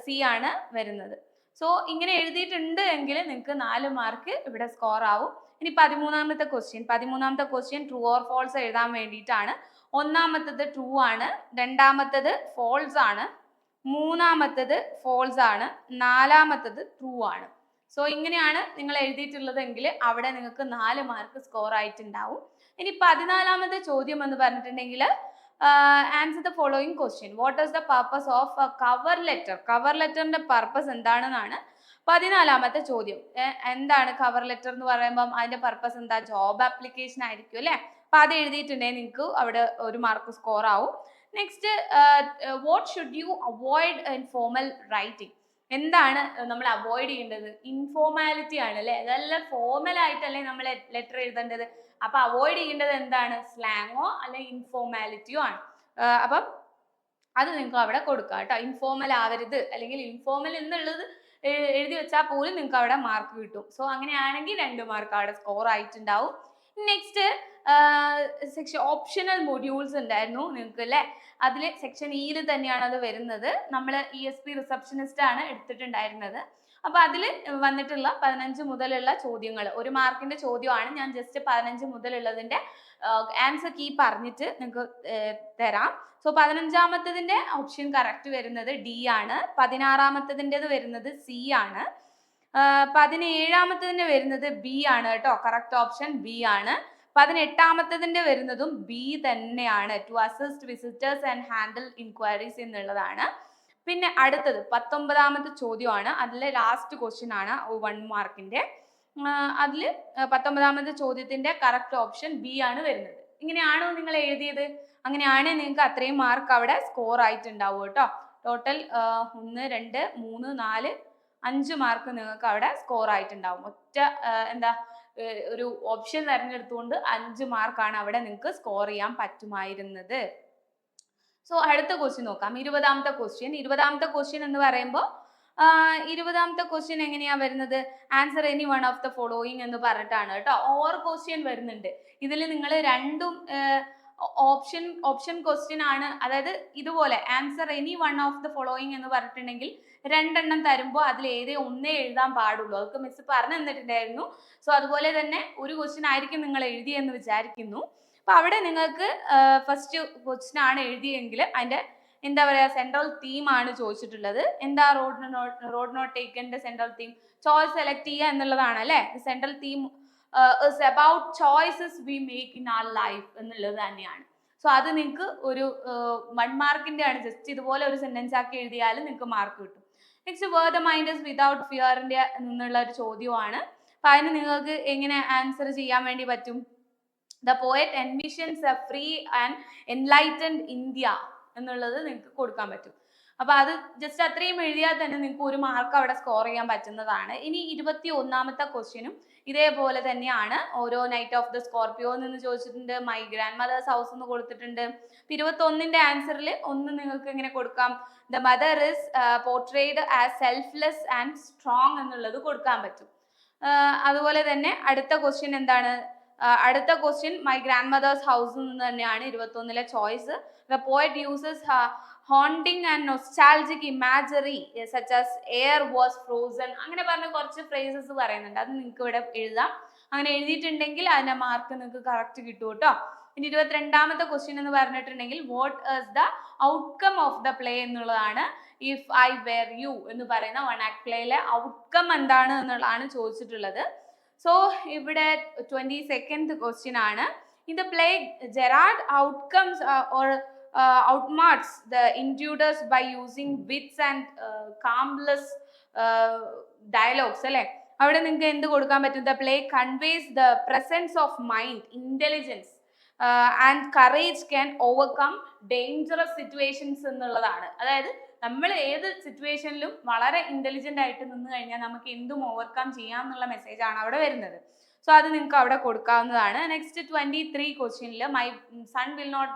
സി ആണ് വരുന്നത്. സോ ഇങ്ങനെ എഴുതിയിട്ടുണ്ട് എങ്കിൽ നിങ്ങൾക്ക് നാല് മാർക്ക് ഇവിടെ സ്കോർ ആവും. ഇനി പതിമൂന്നാമത്തെ ക്വസ്റ്റ്യൻ പതിമൂന്നാമത്തെ ക്വസ്റ്റ്യൻ ട്രൂ ഓർ ഫോൾസ് എഴുതാൻ വേണ്ടിയിട്ടാണ്. ഒന്നാമത്തത് ട്രൂ ആണ്. രണ്ടാമത്തത് ഫോൾസ് ആണ്. മൂന്നാമത്തത് ഫോൾസ് ആണ്. നാലാമത്തത് ട്രൂ ആണ്. സോ ഇങ്ങനെയാണ് നിങ്ങൾ എഴുതിയിട്ടുള്ളതെങ്കിൽ അവിടെ നിങ്ങൾക്ക് നാല് മാർക്ക് സ്കോർ ആയിട്ടുണ്ടാവും. ഇനി പതിനാലാമത്തെ ചോദ്യം എന്ന് പറഞ്ഞിട്ടുണ്ടെങ്കിൽ answer the following question what is the purpose of cover letter cover ലെറ്ററിന്റെ purpose എന്താണെന്നാണ് പതിനാലാമത്തെ ചോദ്യം. എന്താണ് കവർ ലെറ്റർ എന്ന് പറയുമ്പം അതിന്റെ പർപ്പസ് എന്താ? ജോബ് ആപ്ലിക്കേഷൻ ആയിരിക്കും അല്ലെ? അപ്പൊ അത് എഴുതിയിട്ടുണ്ടെങ്കിൽ നിങ്ങൾക്ക് അവിടെ ഒരു മാർക്ക് സ്കോർ ആവും. Next what should you avoid in formal writing എന്താണ് നമ്മൾ അവോയ്ഡ് ചെയ്യേണ്ടത്? ഇൻഫോർമാലിറ്റി ആണ് അല്ലെ? അതെല്ലാം ഫോമൽ ആയിട്ടല്ലേ നമ്മൾ ലെറ്റർ എഴുതേണ്ടത്? അപ്പൊ അവോയ്ഡ് ചെയ്യേണ്ടത് എന്താണ്? സ്ലാങ്ങോ അല്ലെങ്കിൽ ഇൻഫോർമാലിറ്റിയോ ആണ്. ആ, അപ്പം അത് നിങ്ങൾക്ക് അവിടെ കൊടുക്കാം കേട്ടോ. ഇൻഫോർമൽ ആവരുത്. അല്ലെങ്കിൽ ഇൻഫോർമൽ എന്നുള്ളത് എഴുതി വെച്ചാൽ പോലും നിങ്ങൾക്ക് അവിടെ മാർക്ക് കിട്ടും. സോ അങ്ങനെയാണെങ്കിൽ രണ്ട് മാർക്ക് അവിടെ സ്കോർ ആയിട്ടുണ്ടാവും. നെക്സ്റ്റ് സെക്ഷൻ ഓപ്ഷണൽ മൊഡ്യൂൾസ് ഉണ്ടായിരുന്നു നിങ്ങൾക്ക് അല്ലേ അതിൽ സെക്ഷൻ ഇയിൽ തന്നെയാണ് അത് വരുന്നത്. നമ്മൾ ഇ എസ് പി റിസപ്ഷനിസ്റ്റ് ആണ് എടുത്തിട്ടുണ്ടായിരുന്നത്. അപ്പൊ അതിൽ വന്നിട്ടുള്ള പതിനഞ്ച് മുതലുള്ള ചോദ്യങ്ങൾ ഒരു മാർക്കിന്റെ ചോദ്യമാണ്. ഞാൻ ജസ്റ്റ് പതിനഞ്ച് മുതലുള്ളതിന്റെ ആൻസർ കീ പറഞ്ഞിട്ട് നിങ്ങൾക്ക് തരാം. സോ പതിനഞ്ചാമത്തതിന്റെ ഓപ്ഷൻ കറക്റ്റ് വരുന്നത് ഡി ആണ്. പതിനാറാമത്തതിന്റെത് വരുന്നത് സി ആണ്. പതിനേഴാമത്തതിന് വരുന്നത് ബി ആണ് കേട്ടോ. കറക്റ്റ് ഓപ്ഷൻ ബി ആണ്. പതിനെട്ടാമത്തതിന്റെ വരുന്നതും ബി തന്നെയാണ്. To assist visitors and handle inquiries എന്നുള്ളതാണ്. പിന്നെ അടുത്തത് പത്തൊമ്പതാമത്തെ ചോദ്യമാണ്. അതിലെ ലാസ്റ്റ് ക്വസ്റ്റ്യൻ ആണ് വൺ മാർക്കിന്റെ അതിൽ പത്തൊമ്പതാമത്തെ ചോദ്യത്തിന്റെ കറക്റ്റ് ഓപ്ഷൻ ബി ആണ് വരുന്നത്. ഇങ്ങനെയാണോ നിങ്ങൾ എഴുതിയത്? അങ്ങനെയാണെങ്കിൽ നിങ്ങൾക്ക് അത്രയും മാർക്ക് അവിടെ സ്കോർ ആയിട്ടുണ്ടാവും കേട്ടോ. ടോട്ടൽ ഒന്ന് രണ്ട് മൂന്ന് നാല് അഞ്ച് മാർക്ക് നിങ്ങൾക്ക് അവിടെ സ്കോർ ആയിട്ടുണ്ടാവും. ഒറ്റ എന്താ ഒരു ഓപ്ഷൻ തിരഞ്ഞെടുത്തുകൊണ്ട് അഞ്ച് മാർക്കാണ് അവിടെ നിങ്ങൾക്ക് സ്കോർ ചെയ്യാൻ പറ്റുമായിരുന്നത്. സോ അടുത്ത ക്വസ്റ്റ്യൻ നോക്കാം. ഇരുപതാമത്തെ ക്വസ്റ്റ്യൻ ഇരുപതാമത്തെ ക്വസ്റ്റ്യൻ എന്ന് പറയുമ്പോൾ ഇരുപതാമത്തെ ക്വസ്റ്റ്യൻ എങ്ങനെയാ വരുന്നത്? Answer any one of the following എന്ന് പറഞ്ഞിട്ടാണ് കേട്ടോ. ഓർ ക്വസ്റ്റ്യൻ വരുന്നുണ്ട്. ഇതിൽ നിങ്ങൾ രണ്ടും ഓപ്ഷൻ ഓപ്ഷൻ ക്വസ്റ്റ്യൻ ആണ്. അതായത് ഇതുപോലെ answer any one of the following എന്ന് പറഞ്ഞിട്ടുണ്ടെങ്കിൽ രണ്ടെണ്ണം തരുമ്പോൾ അതിൽ ഏതേ ഒന്നേ എഴുതാൻ പാടുള്ളൂ. അതൊക്കെ മിസ് പറഞ്ഞു തന്നിട്ടുണ്ടായിരുന്നു. സോ അതുപോലെ തന്നെ ഒരു ക്വസ്റ്റ്യൻ ആയിരിക്കും നിങ്ങൾ എഴുതിയെന്ന് വിചാരിക്കുന്നു. അപ്പൊ അവിടെ നിങ്ങൾക്ക് ഫസ്റ്റ് ക്വസ്റ്റ്യൻ ആണ് എഴുതിയെങ്കിൽ അതിന്റെ എന്താ പറയാ സെൻട്രൽ തീം ആണ് ചോദിച്ചിട്ടുള്ളത്. എന്താ റോഡ് റോഡ് നോട്ട് ടേക്കന്റെ സെൻട്രൽ തീം ചോയ്സ് സെലക്ട് ചെയ്യുക എന്നുള്ളതാണ് അല്ലേ? Central theme is about choices we make in our life എന്നുള്ളത് തന്നെയാണ്. സോ അത് നിങ്ങൾക്ക് ഒരു വൺ മാർക്കിന്റെ ആണ് ജസ്റ്റ് ഇതുപോലെ ഒരു സെന്റൻസ് ആക്കി എഴുതിയാൽ നിങ്ങൾക്ക് മാർക്ക് കിട്ടും. Next where the mind is without ഫിയറിന്റെ നിന്നുള്ള ഒരു ചോദ്യമാണ് അപ്പൊ അതിന് നിങ്ങൾക്ക് എങ്ങനെ ആൻസർ ചെയ്യാൻ വേണ്ടി പറ്റും? The poet envisions a free and enlightened India എന്നുള്ളത് നിങ്ങൾക്ക് കൊടുക്കാൻ പറ്റും. അപ്പൊ അത് ജസ്റ്റ് അത്രയും എഴുതിയാൽ തന്നെ നിങ്ങൾക്ക് ഒരു മാർക്ക് അവിടെ സ്കോർ ചെയ്യാൻ പറ്റുന്നതാണ്. ഇനി ഇരുപത്തി ഒന്നാമത്തെ ക്വസ്റ്റ്യനും ഇതേപോലെ തന്നെയാണ് ഓരോ നൈറ്റ് ഓഫ് ദ സ്കോർപിയോ എന്ന് ചോദിച്ചിട്ടുണ്ട് മൈ ഗ്രാൻഡ് മദേഴ്സ് ഹൗസ് എന്ന് കൊടുത്തിട്ടുണ്ട്. ഇരുപത്തി ഒന്നിന്റെ ആൻസറിൽ ഒന്ന് നിങ്ങൾക്ക് ഇങ്ങനെ കൊടുക്കാം. The mother is portrayed as selfless and strong എന്നുള്ളത് കൊടുക്കാൻ പറ്റും. അതുപോലെ തന്നെ അടുത്ത ക്വസ്റ്റ്യൻ എന്താണ്? അടുത്ത question my grandmother's house തന്നെയാണ് ഇരുപത്തി ഒന്നിലെ choice the poet uses haunting and nostalgic imagery such as air was frozen അങ്ങനെ പറഞ്ഞ കുറച്ച് ഫ്രേസസ് പറയുന്നുണ്ട്. അത് നിങ്ങൾക്ക് ഇവിടെ എഴുതാം. അങ്ങനെ എഴുതിയിട്ടുണ്ടെങ്കിൽ അതിന്റെ മാർക്ക് നിങ്ങൾക്ക് കറക്റ്റ് കിട്ടും കേട്ടോ. ഇനി ഇരുപത്തിരണ്ടാമത്തെ ക്വസ്റ്റ്യൻ എന്ന് പറഞ്ഞിട്ടുണ്ടെങ്കിൽ what is the outcome of the play എന്നുള്ളതാണ്. ഇഫ് ഐ വെയർ യു എന്ന് പറയുന്ന വൺ ആക്ട് പ്ലേയിലെ ഔട്ട്കം എന്താണ് എന്നുള്ളതാണ് ചോദിച്ചിട്ടുള്ളത്. സോ ഇവിടെ ട്വന്റി സെക്കൻഡ് ക്വസ്റ്റ്യൻ ആണ് in the play Gerard outcomes or outsmarts by using by and uh, calmless uh, dialogues അല്ലെ? അവിടെ നിങ്ങൾക്ക് എന്ത് കൊടുക്കാൻ പറ്റും? The play conveys the presence of mind intelligence and courage can overcome dangerous situations എന്നുള്ളതാണ്. അതായത് നമ്മൾ ഏത് സിറ്റുവേഷനിലും വളരെ ഇന്റലിജന്റ് ആയിട്ട് നിന്ന് കഴിഞ്ഞാൽ നമുക്ക് എന്തും ഓവർകം ചെയ്യാം എന്നുള്ള മെസ്സേജ് ആണ് അവിടെ വരുന്നത്. സോ അത് നിങ്ങൾക്ക് അവിടെ കൊടുക്കാവുന്നതാണ്. നെക്സ്റ്റ് ട്വന്റി ത്രീ ക്വസ്റ്റ്യനിൽ മൈ സൺ വിൽ നോട്ട്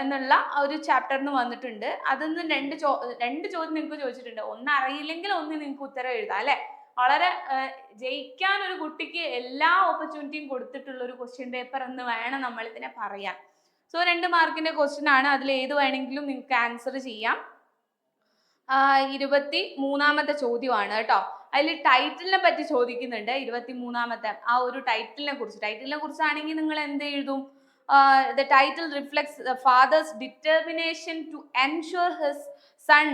എന്നുള്ള ഒരു ചാപ്റ്ററിന് വന്നിട്ടുണ്ട്. അതിന്ന് രണ്ട് ചോ രണ്ട് ചോദ്യം നിങ്ങൾക്ക് ചോദിച്ചിട്ടുണ്ട്. ഒന്ന് അറിയില്ലെങ്കിൽ ഒന്ന് നിങ്ങൾക്ക് ഉത്തരം എഴുതാം അല്ലെ? വളരെ ജയിക്കാൻ ഒരു കുട്ടിക്ക് എല്ലാ ഓപ്പർച്യൂണിറ്റിയും കൊടുത്തിട്ടുള്ള ഒരു ക്വസ്റ്റ്യൻ പേപ്പർ എന്ന് വേണം നമ്മൾ ഇതിനെ പറയാൻ. സോ രണ്ട് മാർക്കിന്റെ ക്വസ്റ്റ്യൻ ആണ്. അതിൽ ഏത് വേണമെങ്കിലും നിങ്ങൾക്ക് ആൻസർ ചെയ്യാം. ഇരുപത്തി മൂന്നാമത്തെ ചോദ്യമാണ് കേട്ടോ. അതിൽ ടൈറ്റിലിനെ പറ്റി ചോദിക്കുന്നുണ്ട്. ഇരുപത്തി മൂന്നാമത്തെ ആ ഒരു ടൈറ്റിലിനെ കുറിച്ച്. ടൈറ്റിലിനെ കുറിച്ചാണെങ്കിൽ നിങ്ങൾ എന്ത് എഴുതും? The title reflects father's determination to ensure his son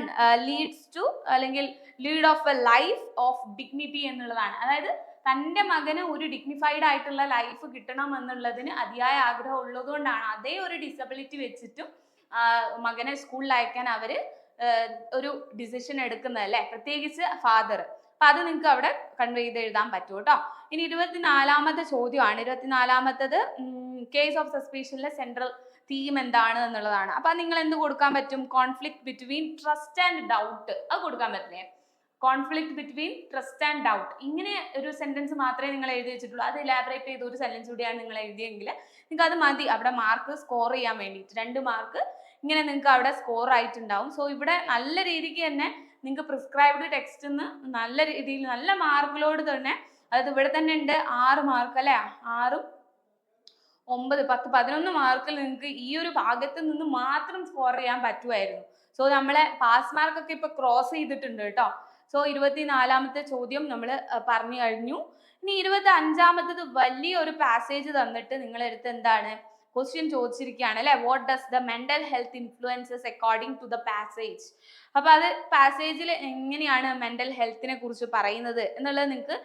leads to അല്ലെങ്കിൽ lead of a life of dignity എന്നുള്ളതാണ്. അതായത് തന്റെ മകന് ഒരു ഡിഗ്നിഫൈഡ് ആയിട്ടുള്ള ലൈഫ് കിട്ടണം എന്നുള്ളതിന് അതിയായ ആഗ്രഹം ഉള്ളതുകൊണ്ടാണ് അതേ ഒരു ഡിസബിലിറ്റി വെച്ചിട്ടും മകനെ സ്കൂളിൽ അയക്കാൻ അവർ ഒരു ഡിസിഷൻ എടുക്കുന്നത് അല്ലേ? പ്രത്യേകിച്ച് ഫാദർ അപ്പൊ അത് നിങ്ങൾക്ക് അവിടെ കൺവേ ചെയ്ത് എഴുതാൻ പറ്റും കേട്ടോ. ഇനി ഇരുപത്തിനാലാമത്തെ ചോദ്യമാണ്. ഇരുപത്തിനാലാമത്തത് കേസ് ഓഫ് സസ്പീഷനിലെ സെൻട്രൽ തീം എന്താണ് എന്നുള്ളതാണ്. അപ്പൊ നിങ്ങൾ എന്ത് കൊടുക്കാൻ പറ്റും? Conflict between trust and doubt അത് കൊടുക്കാൻ പറ്റില്ലേ? Conflict between trust and doubt ഇങ്ങനെ ഒരു സെന്റൻസ് മാത്രമേ നിങ്ങൾ എഴുതി വെച്ചിട്ടുള്ളൂ. അത് ഇലാബറേറ്റ് ചെയ്ത ഒരു സെന്റൻസ് കൂടിയാണ് നിങ്ങൾ എഴുതിയെങ്കിൽ നിങ്ങൾക്ക് അത് മതി. അവിടെ മാർക്ക് സ്കോർ ചെയ്യാൻ വേണ്ടിയിട്ട്. രണ്ട് മാർക്ക് ഇങ്ങനെ നിങ്ങൾക്ക് അവിടെ സ്കോർ ആയിട്ടുണ്ടാവും. സോ ഇവിടെ നല്ല രീതിക്ക് തന്നെ നിങ്ങൾക്ക് പ്രിസ്ക്രൈബ്ഡ് ടെക്സ്റ്റ് നിന്ന് നല്ല രീതിയിൽ നല്ല മാർക്കിലോട് തന്നെ അതായത് ഇവിടെ തന്നെ ഉണ്ട് ആറ് മാർക്ക് അല്ലേ? ആറും ഒമ്പത് പത്ത് പതിനൊന്ന് മാർക്കിൽ നിങ്ങൾക്ക് ഈ ഒരു ഭാഗത്ത് നിന്ന് മാത്രം സ്കോർ ചെയ്യാൻ പറ്റുമായിരുന്നു. സോ നമ്മളെ പാസ് മാർക്ക് ഒക്കെ ഇപ്പൊ ക്രോസ് ചെയ്തിട്ടുണ്ട് കേട്ടോ. സോ ഇരുപത്തിനാലാമത്തെ ചോദ്യം നമ്മൾ പറഞ്ഞു കഴിഞ്ഞു. ഇനി ഇരുപത്തി അഞ്ചാമത്തത് വലിയൊരു പാസേജ് തന്നിട്ട് നിങ്ങളെടുത്ത് എന്താണ്? ക്വസ്റ്റ്യൻ ചോദിച്ചിരിക്കുകയാണ് അല്ലെ? What does the mental health influences according to the passage അപ്പൊ അത് പാസേജിൽ എങ്ങനെയാണ് മെന്റൽ ഹെൽത്തിനെ കുറിച്ച് പറയുന്നത് എന്നുള്ളത് നിങ്ങൾക്ക്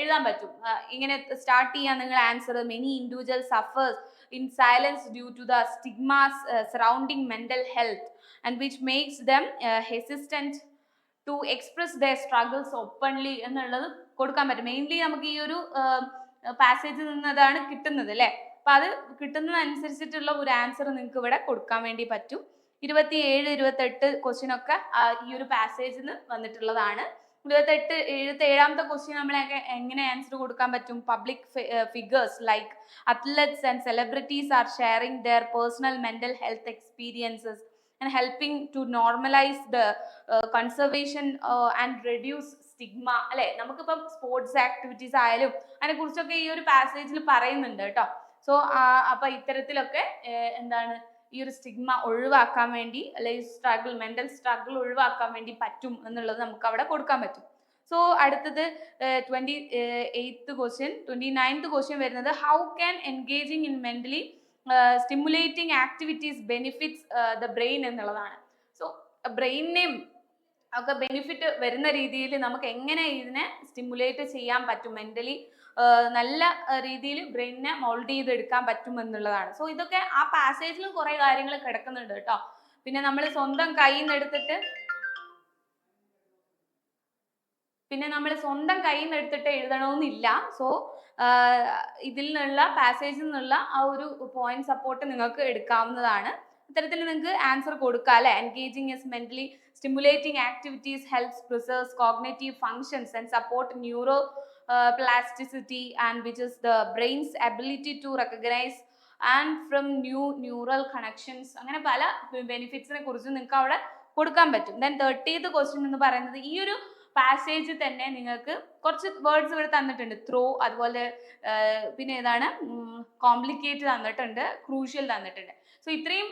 എഴുതാൻ പറ്റും. ഇങ്ങനെ സ്റ്റാർട്ട് ചെയ്യാൻ നിങ്ങൾ answer many individual suffers in silence due to the stigmas surrounding mental health and which makes them hesitant to express the struggles openly എന്നുള്ളത് കൊടുക്കാൻ പറ്റും. മെയിൻലി നമുക്ക് ഈ ഒരു പാസേജിൽ നിന്നതാണ് കിട്ടുന്നത് അല്ലേ? അപ്പൊ അത് കിട്ടുന്നതനുസരിച്ചിട്ടുള്ള ഒരു ആൻസർ നിങ്ങൾക്ക് ഇവിടെ കൊടുക്കാൻ വേണ്ടി പറ്റും. ഇരുപത്തിയേഴ് ഇരുപത്തെട്ട് ക്വസ്റ്റിനൊക്കെ ഈ ഒരു പാസേജിൽ നിന്ന് വന്നിട്ടുള്ളതാണ്. ഇരുപത്തെട്ട് എഴുപത്തി ഏഴാമത്തെ ക്വസ്റ്റ്യൻ നമ്മൾ എങ്ങനെ ആൻസർ കൊടുക്കാൻ പറ്റും? Public figures like athletes and celebrities are sharing their personal mental health experiences and helping to normalise the conservation and reduce stigma അല്ലെ? നമുക്കിപ്പം സ്പോർട്സ് ആക്ടിവിറ്റീസ് ആയാലും അതിനെ കുറിച്ചൊക്കെ ഈ ഒരു പാസേജിൽ പറയുന്നുണ്ട് കേട്ടോ. സോ അപ്പൊ ഇത്തരത്തിലൊക്കെ എന്താണ് ഈ ഒരു സ്റ്റിഗ്മ ഒഴിവാക്കാൻ വേണ്ടി അല്ലെങ്കിൽ സ്ട്രഗിൾ മെന്റൽ സ്ട്രഗിൾ ഒഴിവാക്കാൻ വേണ്ടി പറ്റും എന്നുള്ളത് നമുക്ക് അവിടെ കൊടുക്കാൻ പറ്റും. സോ അടുത്തത് twenty eighth question twenty ninth question വരുന്നത് how can engaging in mentally stimulating activities benefits the brain എന്നുള്ളതാണ്. സോ ബ്രെയിനിനെയും ഒക്കെ ബെനിഫിറ്റ് വരുന്ന രീതിയിൽ നമുക്ക് എങ്ങനെ ഇതിനെ സ്റ്റിമുലേറ്റ് ചെയ്യാൻ പറ്റും മെന്റലി നല്ല രീതിയിൽ ബ്രെയിനിനെ മോൾഡ് ചെയ്തെടുക്കാൻ പറ്റും എന്നുള്ളതാണ് സോ ഇതൊക്കെ ആ പാസേജിലും കുറെ കാര്യങ്ങൾ കിടക്കുന്നുണ്ട് കേട്ടോ. പിന്നെ നമ്മൾ സ്വന്തം കയ്യിൽ നിന്ന് എടുത്തിട്ട് പിന്നെ നമ്മൾ സ്വന്തം കയ്യിൽ നിന്ന് എടുത്തിട്ട് എഴുതണമെന്നില്ല. സോ ഇതിൽ നിന്നുള്ള പാസേജിൽ നിന്നുള്ള ആ ഒരു പോയിന്റ് സപ്പോർട്ട് നിങ്ങൾക്ക് എടുക്കാവുന്നതാണ്. ഇത്തരത്തിൽ നിങ്ങൾക്ക് ആൻസർ കൊടുക്കാം അല്ലെ? Engaging is mentally stimulating activities helps preserves cognitive functions and support neuro plasticity and which is the brain's ability to recognize and from new neural connections അങ്ങനെ പല ബെനിഫിറ്റ്സിനെ കുറിച്ച് നിങ്ങൾക്ക് അവിടെ കൊടുക്കാൻ പറ്റും. ദെൻ തേർട്ടീത്ത് ക്വസ്റ്റ്യൻ എന്ന് പറയുന്നത് ഈ ഒരു പാസേജ് തന്നെ നിങ്ങൾക്ക് കുറച്ച് വേർഡ്സ് ഇവിടെ തന്നിട്ടുണ്ട്. ത്രോ അതുപോലെ പിന്നെ ഏതാണ് കോംപ്ലിക്കേറ്റ് തന്നിട്ടുണ്ട് ക്രൂഷ്യൽ തന്നിട്ടുണ്ട്. സോ ഇത്രയും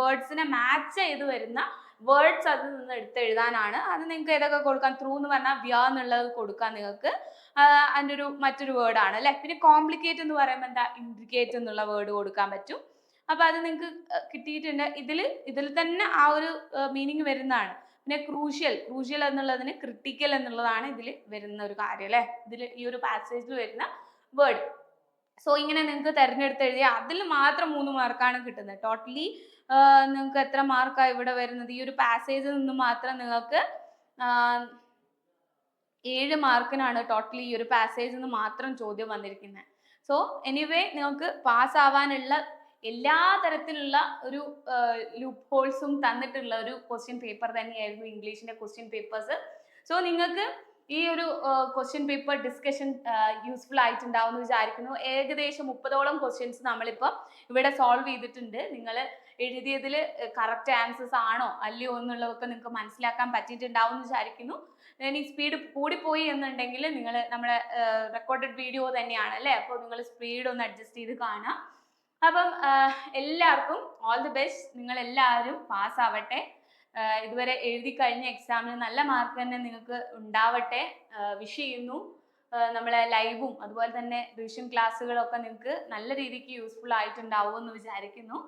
വേർഡ്സിനെ മാച്ച് ചെയ്ത് വരുന്ന വേർഡ്സ് അതിൽ നിന്ന് എടുത്ത് എഴുതാനാണ് അത് നിങ്ങൾക്ക് ഏതൊക്കെ കൊടുക്കാം? ത്രൂ എന്ന് പറഞ്ഞാൽ വ്യ എന്നുള്ളത് കൊടുക്കാം നിങ്ങൾക്ക്. അതിന്റെ ഒരു മറ്റൊരു വേർഡ് ആണ് അല്ലെ? പിന്നെ കോംപ്ലിക്കേറ്റ് എന്ന് പറയുമ്പോൾ എന്താ? ഇൻട്രിക്കേറ്റ് എന്നുള്ള വേർഡ് കൊടുക്കാൻ പറ്റും. അപ്പൊ അത് നിങ്ങൾക്ക് കിട്ടിയിട്ടുണ്ട്. ഇതിൽ ഇതിൽ തന്നെ ആ ഒരു മീനിങ് വരുന്നതാണ്. പിന്നെ ക്രൂഷ്യൽ ക്രൂഷ്യൽ എന്നുള്ളതിന് ക്രിട്ടിക്കൽ എന്നുള്ളതാണ് ഇതിൽ വരുന്ന ഒരു കാര്യം അല്ലെ? ഇതിൽ ഈ ഒരു പാസേജിൽ വരുന്ന വേർഡ് സോ ഇങ്ങനെ നിങ്ങൾക്ക് തിരഞ്ഞെടുത്ത് എഴുതിയാൽ അതിൽ മാത്രം മൂന്ന് മാർക്കാണ് കിട്ടുന്നത്. ടോട്ടലി നിങ്ങൾക്ക് എത്ര മാർക്കാണ് ഇവിടെ വരുന്നത്? ഈ ഒരു പാസേജിൽ നിന്ന് മാത്രം നിങ്ങൾക്ക് ഏഴ് മാർക്കിനാണ് ടോട്ടലി ഈ ഒരു പാസേജിൽ നിന്ന് മാത്രം ചോദ്യം വന്നിരിക്കുന്നത് സോ എനിവേ നിങ്ങൾക്ക് പാസ് ആവാനുള്ള എല്ലാ തരത്തിലുള്ള ഒരു ലൂപ്പ് ഹോൾസും തന്നിട്ടുള്ള ഒരു ക്വസ്റ്റ്യൻ പേപ്പർ തന്നെയായിരുന്നു ഇംഗ്ലീഷിന്റെ ക്വസ്റ്റ്യൻ പേപ്പേഴ്സ് സോ നിങ്ങൾക്ക് ഈ ഒരു ക്വസ്റ്റ്യൻ പേപ്പർ ഡിസ്കഷൻ യൂസ്ഫുൾ ആയിട്ടുണ്ടാവും എന്ന് വിചാരിക്കുന്നു. ഏകദേശം മുപ്പതോളം ക്വസ്റ്റ്യൻസ് നമ്മളിപ്പോൾ ഇവിടെ സോൾവ് ചെയ്തിട്ടുണ്ട്. നിങ്ങൾ എഴുതിയതിൽ കറക്റ്റ് ആൻസേഴ്സ് ആണോ? അല്ലയോ എന്നുള്ളതൊക്കെ നിങ്ങൾക്ക് മനസ്സിലാക്കാൻ പറ്റിയിട്ടുണ്ടാവും എന്ന് വിചാരിക്കുന്നു. ഇനി സ്പീഡ് കൂടിപ്പോയി എന്നുണ്ടെങ്കിൽ നിങ്ങൾ നമ്മുടെ റെക്കോർഡഡ് വീഡിയോ തന്നെയാണ് അല്ലേ അപ്പോൾ നിങ്ങൾ സ്പീഡ് ഒന്ന് അഡ്ജസ്റ്റ് ചെയ്ത് കാണാം. അപ്പം എല്ലാവർക്കും ഓൾ ദി ബെസ്റ്റ് നിങ്ങൾ എല്ലാവരും പാസ് ആവട്ടെ ഇതുവരെ എഴുതി കഴിഞ്ഞ എക്സാമിന് നല്ല മാർക്ക് തന്നെ നിങ്ങൾക്ക് ഉണ്ടാവട്ടെ വിഷ് ചെയ്യുന്നു. നമ്മളെ ലൈവും അതുപോലെ തന്നെ റിവിഷൻ ക്ലാസ്സുകളൊക്കെ നിങ്ങൾക്ക് നല്ല രീതിക്ക് യൂസ്ഫുൾ ആയിട്ടുണ്ടാവും എന്ന് വിചാരിക്കുന്നു.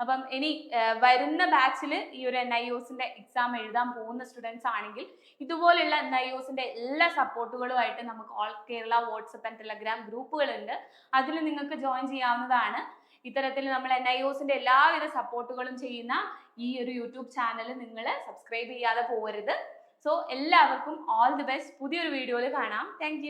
അപ്പം ഇനി വരുന്ന ബാച്ചിൽ ഈ ഒരു എൻ ഐ ഒസിന്റെ എക്സാം എഴുതാൻ പോകുന്ന സ്റ്റുഡൻസ് ആണെങ്കിൽ ഇതുപോലുള്ള എൻ ഐ ഒസിന്റെ എല്ലാ സപ്പോർട്ടുകളുമായിട്ട് നമുക്ക് all Kerala WhatsApp and Telegram ഗ്രൂപ്പുകളുണ്ട്. അതിൽ നിങ്ങൾക്ക് ജോയിൻ ചെയ്യാവുന്നതാണ്. ഇത്തരത്തിൽ നമ്മൾ എൻ ഐ ഒസിന്റെ എല്ലാവിധ സപ്പോർട്ടുകളും ചെയ്യുന്ന ഈ ഒരു യൂട്യൂബ് ചാനൽ നിങ്ങൾ സബ്സ്ക്രൈബ് ചെയ്യാതെ പോകരുത്. സോ എല്ലാവർക്കും ഓൾ ദി ബെസ്റ്റ് പുതിയൊരു വീഡിയോയിൽ കാണാം. താങ്ക്